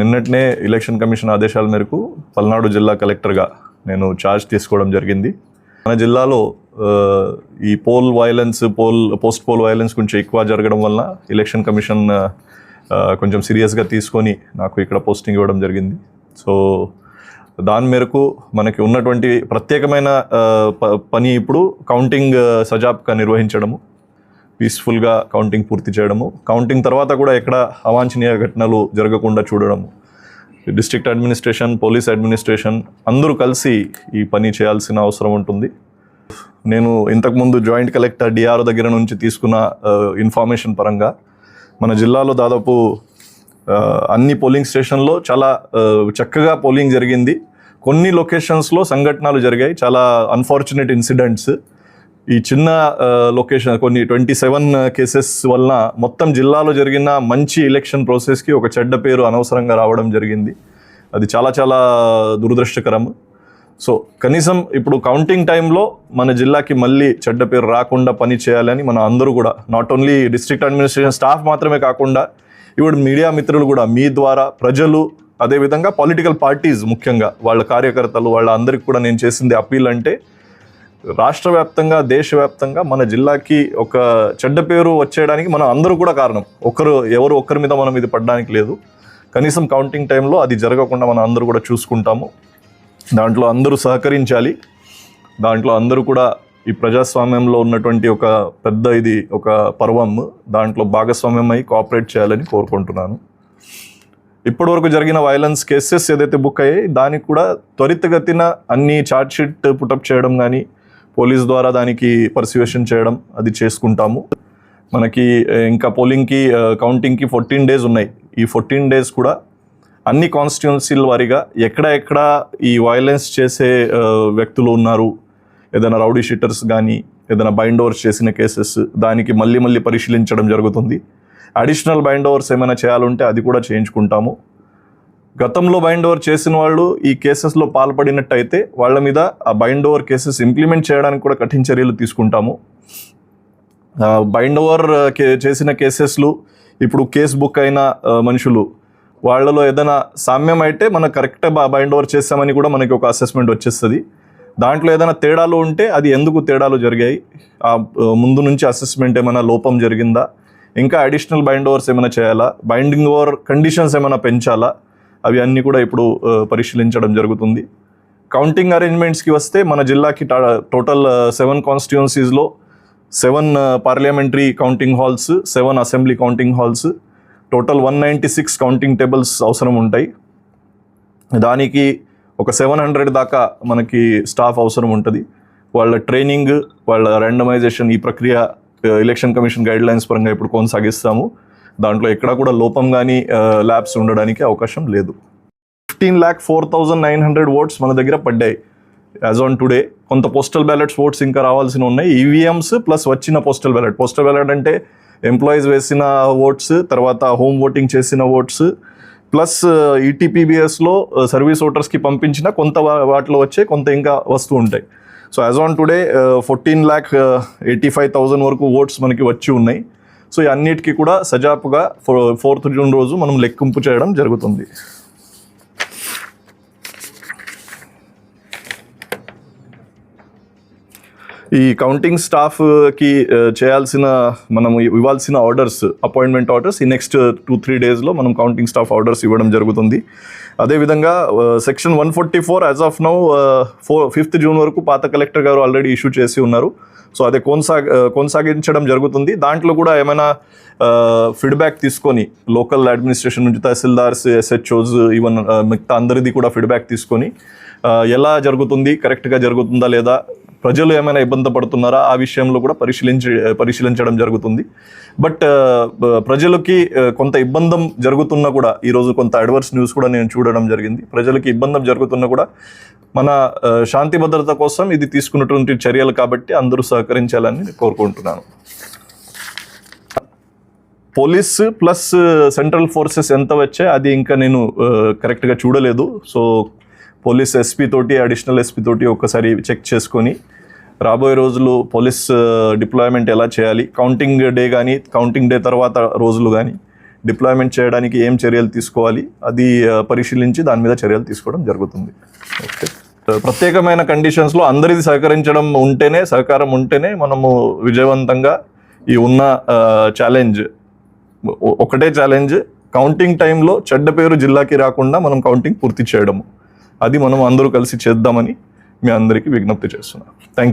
నిన్నటినే election commission ఆదేశాల మేరకు పల్నాడు జిల్లా కలెక్టర్గా నేను ఛార్జ్ తీసుకోవడం జరిగింది. మన జిల్లాలో ఈ poll violence poll post poll violence కొంచెం ఎక్కువ జరగడం వలన ఎలక్షన్ కమిషన్ కొంచెం సీరియస్గా తీసుకొని నాకు ఇక్కడ పోస్టింగ్ ఇవ్వడం జరిగింది. సో దాని మేరకు మనకి ఉన్నటువంటి ప్రత్యేకమైన ప- పని ఇప్పుడు కౌంటింగ్ సజాబ్గా సజాప్గా నిర్వహించడము. పీస్ఫుల్గా కౌంటింగ్ పూర్తి చేయడము. కౌంటింగ్ తర్వాత కూడా ఎక్కడ అవాంఛనీయ ఘటనలు జరగకుండా చూడడము. డిస్ట్రిక్ట్ అడ్మినిస్ట్రేషన్ పోలీస్ అడ్మినిస్ట్రేషన్ అందరూ కలిసి ఈ పని చేయాల్సిన అవసరం ఉంటుంది. నేను ఇంతకుముందు జాయింట్ కలెక్టర్ డిఆర్ దగ్గర నుంచి తీసుకున్న ఇన్ఫర్మేషన్ పరంగా మన జిల్లాలో దాదాపు అన్ని పోలింగ్ స్టేషన్లో చాలా చక్కగా పోలింగ్ జరిగింది. కొన్ని లొకేషన్స్లో సంఘటనలు జరిగాయి. చాలా అన్ఫార్చునేట్ ఇన్సిడెంట్స్ ఈ చిన్న లొకేషన్ కొన్ని ట్వంటీ సెవెన్ కేసెస్ వలన మొత్తం జిల్లాలో జరిగిన మంచి ఎలక్షన్ ప్రాసెస్కి ఒక చెడ్డ పేరు అనవసరంగా రావడం జరిగింది. అది చాలా చాలా దురదృష్టకరం. సో కనీసం ఇప్పుడు కౌంటింగ్ టైంలో మన జిల్లాకి మళ్ళీ చెడ్డ పేరు రాకుండా పని చేయాలని మన అందరూ కూడా not only district administration staff మాత్రమే కాకుండా ఇప్పుడు మీడియా మిత్రులు కూడా మీ ద్వారా ప్రజలు అదేవిధంగా పొలిటికల్ పార్టీస్ ముఖ్యంగా వాళ్ళ కార్యకర్తలు వాళ్ళ అందరికి కూడా నేను చేసింది అప్పీల్ అంటే రాష్ట్ర వ్యాప్తంగా దేశవ్యాప్తంగా మన జిల్లాకి ఒక చెడ్డ పేరు వచ్చేయడానికి మనం అందరూ కూడా కారణం. ఒకరు ఎవరు ఒక్కరి మీద మనం ఇది పడడానికి లేదు. కనీసం కౌంటింగ్ టైంలో అది జరగకుండా మనం అందరూ కూడా చూసుకుంటాము. దాంట్లో అందరూ సహకరించాలి. దాంట్లో అందరూ కూడా ఈ ప్రజాస్వామ్యంలో ఉన్నటువంటి ఒక పెద్ద ఇది ఒక పర్వం. దాంట్లో భాగస్వామ్యం అయి కోఆపరేట్ చేయాలని కోరుకుంటున్నాను. ఇప్పటివరకు జరిగిన వైలెన్స్ కేసెస్ ఏదైతే బుక్ అయ్యాయి దానికి కూడా త్వరితగతిన అన్ని ఛార్జ్షీట్ పుటప్ చేయడం కానీ పోలీస్ ద్వారా దానికి పర్సివేషన్ చేయడం అది చేసుకుంటాము. మనకి ఇంకా పోలింగ్కి కౌంటింగ్కి ఫోర్టీన్ డేస్ ఉన్నాయి. ఈ ఫోర్టీన్ డేస్ కూడా అన్ని కాన్స్టిట్యున్సీల వారీగా ఎక్కడ ఎక్కడ ఈ వైలెన్స్ చేసే వ్యక్తులు ఉన్నారు. ఏదైనా రౌడీ షీటర్స్ కానీ ఏదైనా బైండ్ ఓవర్స్ చేసిన కేసెస్ దానికి మళ్ళీ మళ్ళీ పరిశీలించడం జరుగుతుంది. అడిషనల్ బైండ్ ఓవర్స్ ఏమైనా చేయాలంటే అది కూడా చేయించుకుంటాము. గతంలో బైండ్ ఓవర్ చేసిన వాళ్ళు ఈ కేసెస్లో పాల్పడినట్టయితే వాళ్ళ మీద ఆ బైండ్ ఓవర్ కేసెస్ ఇంప్లిమెంట్ చేయడానికి కూడా కఠిన చర్యలు తీసుకుంటాము. బైండ్ ఓవర్ కే చేసిన కేసెస్లు ఇప్పుడు కేస్ బుక్ అయిన మనుషులు వాళ్ళలో ఏదైనా సామ్యం అయితే మనం కరెక్ట్ బైండ్ ఓవర్ చేసామని కూడా మనకి ఒక అసెస్మెంట్ వచ్చేస్తుంది. దాంట్లో ఏదైనా తేడాలు ఉంటే అది ఎందుకు తేడాలు జరిగాయి? ఆ, ముందు నుంచి అసెస్మెంట్ ఏమైనా లోపం జరిగిందా? ఇంకా అడిషనల్ బైండ్ ఓవర్స్ ఏమైనా చేయాలా? బైండింగ్ ఓవర్ కండిషన్స్ ఏమైనా పెంచాలా? అవి అన్నీ కూడా ఇప్పుడు పరిశీలించడం జరుగుతుంది. కౌంటింగ్ అరేంజ్మెంట్స్కి వస్తే మన జిల్లాకి టా- total seven కాన్స్టిట్యున్సీస్లో seven parliamentary counting halls seven assembly counting halls total one ninety six counting tables అవసరం ఉంటాయి. దానికి ఒక సెవెన్ హండ్రెడ్ దాకా మనకి స్టాఫ్ అవసరం ఉంటుంది. వాళ్ళ ట్రైనింగ్ వాళ్ళ ర్యాండమైజేషన్ ఈ ప్రక్రియ ఎలక్షన్ కమిషన్ గైడ్లైన్స్ పరంగా ఇప్పుడు కొనసాగిస్తాము. దాంట్లో ఎక్కడా కూడా లోపం కానీ ల్యాబ్స్ ఉండడానికి అవకాశం లేదు. Fifteen lakh four thousand nine hundred votes మన దగ్గర పడ్డాయి. యాజ్ ఆన్ టుడే కొంత పోస్టల్ బ్యాలెట్స్ ఓట్స్ ఇంకా రావాల్సి ఉన్నాయి. ఈవీఎంస్ ప్లస్ వచ్చిన పోస్టల్ బ్యాలెట్. పోస్టల్ బ్యాలెట్ అంటే ఎంప్లాయీస్ వేసిన ఓట్స్ తర్వాత హోమ్ ఓటింగ్ చేసిన ఓట్స్ ప్లస్ ఈటీపీబీఎస్లో సర్వీస్ ఓటర్స్కి పంపించిన కొంత వాటిలో వచ్చే కొంత ఇంకా వస్తూ ఉంటాయి. So as on today fourteen lakh eighty five thousand వరకు ఓట్స్ మనకి వచ్చి ఉన్నాయి. సో ఈ అన్నిటికీ కూడా సజాపుగా ఫోర్త్ జూన్ రోజు మనం లెక్కింపు చేయడం జరుగుతుంది. ఈ కౌంటింగ్ స్టాఫ్కి చేయాల్సిన మనం ఇవ్వాల్సిన ఆర్డర్స్ అపాయింట్మెంట్ ఆర్డర్స్ ఈ నెక్స్ట్ టూ త్రీ డేస్లో మనం కౌంటింగ్ స్టాఫ్ ఆర్డర్స్ ఇవ్వడం జరుగుతుంది. అదేవిధంగా section one forty four as of now four fifth June వరకు పాత కలెక్టర్ గారు ఆల్రెడీ ఇష్యూ చేసి ఉన్నారు. సో అదే కొనసాగ కొనసాగించడం జరుగుతుంది. దాంట్లో కూడా ఏమైనా ఫీడ్బ్యాక్ తీసుకొని లోకల్ అడ్మినిస్ట్రేషన్ నుంచి తహసీల్దార్స్ ఎస్హెచ్ఓస్ ఈవెన్ మిగతా అందరిది కూడా ఫీడ్బ్యాక్ తీసుకొని ఎలా జరుగుతుంది కరెక్ట్గా జరుగుతుందా లేదా ప్రజలు ఏమైనా ఇబ్బంది పడుతున్నారా? ఆ విషయంలో కూడా పరిశీలించి పరిశీలించడం జరుగుతుంది. బట్ ప్రజలకి కొంత ఇబ్బందం జరుగుతున్నా కూడా ఈరోజు కొంత అడ్వర్స్ న్యూస్ కూడా నేను చూడడం జరిగింది. ప్రజలకి ఇబ్బందం జరుగుతున్నా కూడా మన శాంతి భద్రత కోసం ఇది తీసుకున్నటువంటి చర్యలు కాబట్టి అందరూ సహకరించాలని కోరుకుంటున్నాను. పోలీస్ ప్లస్ సెంట్రల్ ఫోర్సెస్ ఎంత వచ్చాయి అది ఇంకా నేను కరెక్ట్గా చూడలేదు. సో పోలీస్ ఎస్పీ తోటి అడిషనల్ ఎస్పీ తోటి ఒకసారి చెక్ చేసుకొని రాబోయే రోజులు పోలీస్ డిప్లాయ్మెంట్ ఎలా చేయాలి? కౌంటింగ్ డే కానీ కౌంటింగ్ డే తర్వాత రోజులు కానీ డిప్లాయ్మెంట్ చేయడానికి ఏం చర్యలు తీసుకోవాలి? అది పరిశీలించి దాని మీద చర్యలు తీసుకోవడం జరుగుతుంది. ఓకే. ప్రత్యేకమైన కండిషన్స్లో అందరిది సహకరించడం ఉంటేనే సహకారం ఉంటేనే మనము విజయవంతంగా ఈ ఉన్న ఛాలెంజ్ ఒకటే ఛాలెంజ్ కౌంటింగ్ టైంలో చెడ్డ పేరు జిల్లాకి రాకుండా మనం కౌంటింగ్ పూర్తి చేయడము. అది మనం అందరూ కలిసి చేద్దామని మీ అందరికీ విజ్ఞప్తి చేస్తున్నాను. థ్యాంక్